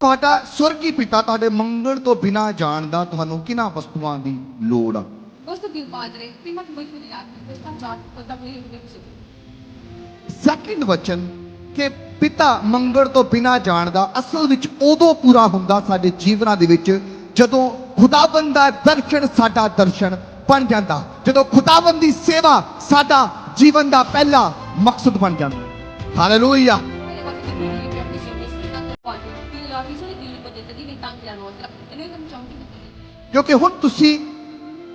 ਤੁਹਾਡਾ ਸਵਰਗੀ ਪਿਤਾ ਤੁਹਾਡੇ ਮੰਗਣ ਤੋਂ ਬਿਨਾ ਜਾਣਦਾ ਤੁਹਾਨੂੰ ਕਿਹਨਾਂ ਵਸਤੂਆਂ ਦੀ ਲੋੜ ਆ? Gusto ko yung padre, prima ko yung pinilaki. Gusto ko yung pagdamo yung gusto ko. Second ਵਚਨ ਕਿ ਪਿਤਾ ਮੰਗਣ ਤੋਂ ਬਿਨਾ ਜਾਣਦਾ ਅਸਲ ਵਿੱਚ ਉਦੋਂ ਪੂਰਾ ਹੁੰਦਾ ਸਾਡੇ ਜੀਵਨਾਂ ਦੇ ਵਿੱਚ ਜਦੋਂ ਖੁਦਾਵੰਦ ਦਾ ਦਰਸ਼ਨ ਸਾਡਾ ਦਰਸ਼ਨ ਬਣ ਜਾਂਦਾ। ਜਦੋਂ ਖੁਦਾਵੰਦ ਦੀ ਸੇਵਾ ਸਾਡਾ ਜੀਵਨ ਦਾ ਪਹਿਲਾ ਮਕਸਦ ਬਣ ਜਾਂਦਾ। ਹਾਲੇਲੂਇਆ Kaya ਕਦੀ ਵੀ ਤੰਗ ਜਾਂ ਰੋਸ ਇਹਨੇ ਤੁਮ ਚੌਂਕੀ ਕਿਉਂਕਿ ਹੁਣ ਤੁਸੀਂ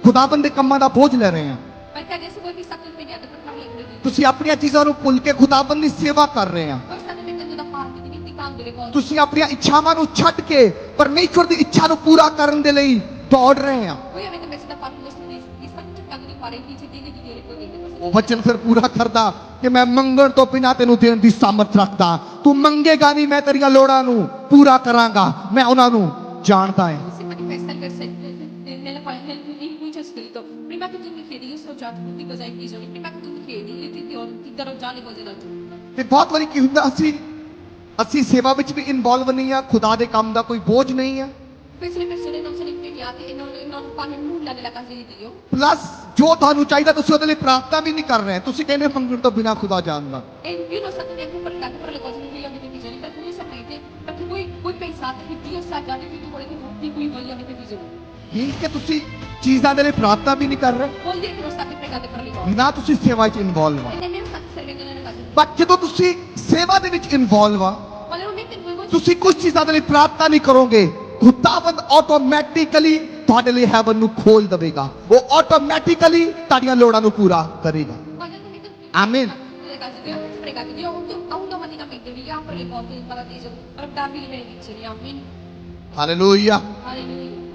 ਖੁਦਾਵੰਦ ਦੇ ਕੰਮਾਂ ਦਾ ਬੋਝ ਲੈ ਰਹੇ ਆ ਪਰ ਕਦੇ ਸੁਬਹ ਵੀ ਸੱਤ ਮਹੀਨੇ ਤੱਕ ਕੰਮ ਕਰਦੇ ਤੁਸੀਂ ਆਪਣੀਆਂ ਚੀਜ਼ਾਂ ਨੂੰ ਭੁੱਲ ਕੇ ਖੁਦਾਵੰਦ ਦੀ ਸੇਵਾ ਕਰ ਰਹੇ ਆ ਤੁਸੀਂ ਆਪਣੀਆਂ ਇੱਛਾਵਾਂ ਨੂੰ ਛੱਡ ਕੇ ਪਰਮੇਸ਼ਵਰ ਦੀ ਇੱਛਾ ਨੂੰ ਪੂਰਾ ਕਰਨ ਦੇ ਲਈ ਦੌੜ ਰਹੇ ਆ ਉਹ ਵਚਨ ਫਿਰ ਪੂਰਾ ਕਰਦਾ ਕਿ ਮੈਂ ਮੰਗਣ ਤੋਂ ਬਿਨਾਂ ਤੈਨੂੰ ਦੇਣ ਦੀ ਸਮਰਥ ਰੱਖਦਾ ਤੂੰ ਮੰਗੇਗਾ ਨਹੀਂ ਮੈਂ ਤੇਰੀਆਂ ਲੋੜਾਂ ਨੂੰ ਪੂਰਾ ਕਰਾਂਗਾ ਮੈਂ ਉਹਨਾਂ ਨੂੰ ਜਾਣਦਾ ਹਾਂ. ਤੇ ਬਹੁਤ ਵਾਰੀ ਕੀ ਹੁੰਦਾ ਅਸੀਂ ਅਸੀਂ ਸੇਵਾ ਵਿੱਚ ਵੀ ਇਨਵੋਲਵ ਨਹੀਂ ਆ ਖੁਦਾ ਦੇ ਕੰਮ ਦਾ ਕੋਈ ਬੋਝ ਨਹੀਂ ਆ E. ਪਲੱਸ ਜੋ ਤੁਹਾਨੂੰ ਚਾਹੀਦਾ ਤੁਸੀਂ ਉਹਦੇ ਲਈ ਪ੍ਰਾਰਥਨਾ ਵੀ ਨਹੀਂ ਕਰ ਰਹੇ ਤੁਸੀਂ ਕਹਿੰਦੇ ਮੰਗਣ ਤੋਂ ਬਿਨਾਂ ਖੁਦਾ ਜਾਣਦਾ E. ਠੀਕ ਕਿ ਤੁਸੀਂ ਚੀਜ਼ਾਂ ਦੇ ਲਈ ਪ੍ਰਾਰਥਨਾ ਵੀ ਨਹੀਂ ਕਰ ਰਹੇ. ਨਾ ਤੁਸੀਂ ਸੇਵਾ 'ਚ ਇਨਵੋਲਵ ਆ E. ਬਟ ਜਦੋਂ ਤੁਸੀਂ ਸੇਵਾ ਦੇ ਵਿੱਚ ਇਨਵੋਲਵ ਆ ਤੁਸੀਂ ਕੁਝ ਚੀਜ਼ਾਂ ਦੇ ਲਈ ਪ੍ਰਾਰਥਨਾ ਨਹੀਂ ਕਰੋਗੇ ਖੁਦਾਵੰਦ ਆਟੋਮੈਟਿਕਲੀ ਤੁਹਾਡੇ ਲਈ ਹੈਵਨ ਨੂੰ ਖੋਲ ਦੇਵੇਗਾ। ਉਹ ਆਟੋਮੈਟਿਕਲੀ ਤੁਹਾਡੀਆਂ ਲੋੜਾਂ ਨੂੰ ਪੂਰਾ ਕਰੇਗਾ। Ma nel momento